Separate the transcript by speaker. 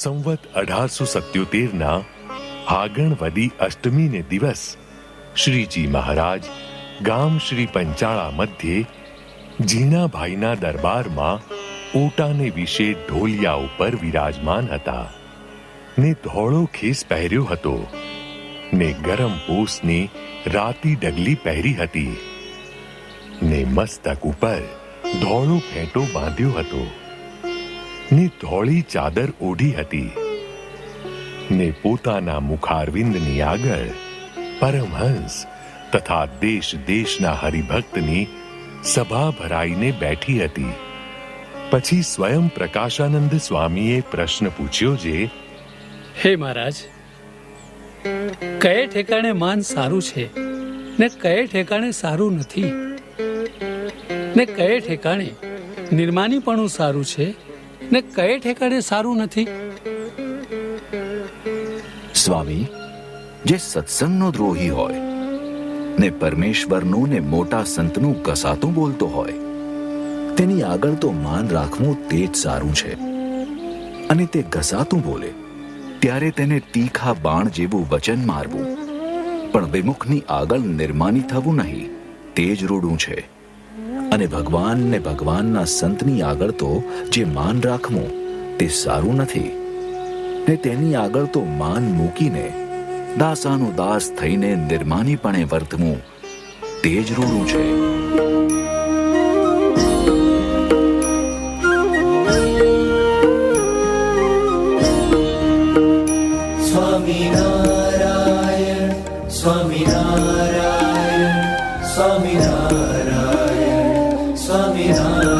Speaker 1: સંવત અઢારસો સત્યોતેરના હાગણવદી અષ્ટમીને દિવસ શ્રીજી મહારાજ ગામ શ્રી પંચાળા મધ્યે ઝીણાભાઈના દરબારમાં ઓટાને વિશે ઢોલિયા ઉપર વિરાજમાન હતા. ને ધોળો ખેસ પહેર્યો હતો. ને ગરમ પોસની રાતી ડગલી પહેરી હતી. ને મસ્તક ઉપર ધોળો ફેંટો બાંધ્યો હતો. ને ધોળી ચાદર ઓઢી હતી. ને પોતાના મુખારવિંદની આગળ પરમહંસ તથા દેશ દેશના હરિભક્તની સભા ભરાઈને બેઠી હતી. પછી સ્વયં પ્રકાશાનંદ સ્વામીએ પ્રશ્ન પૂછ્યો જે,
Speaker 2: હે મહારાજ, કયે ઠેકાણે માન સારું છે ને કયે ઠેકાણે સારું નથી? ને કયે ઠેકાણે નિર્માનીપણું સારું છે? ને કયે ઠેકાણે સારું નથી?
Speaker 3: સ્વામી, જે સત્સંગનો દ્રોહી હોય, ને પરમેશ્વરનું ને મોટા સંતનું કસાતું બોલતો હોય, તેની આગળ તો માન રાખવું તે જ સારું છે. અને તે ઘસાતું બોલે, ત્યારે તેને તીખા બાણ જેવું વચન મારવું. પણ વિમુખની આગળ નિર્માની થવું નહીં, તે જ રૂડું છે. અને ભગવાનને ભગવાનના સંતની આગળ તો જે માન રાખવું તે સારું નથી. ને તેની આગળ તો માન મૂકીને દાસાનો દાસ થઈને નિર્માનીપણે વર્તવું તે જ રૂડું છે. Swaminarayan Swaminarayan Swaminarayan Swami Narayan.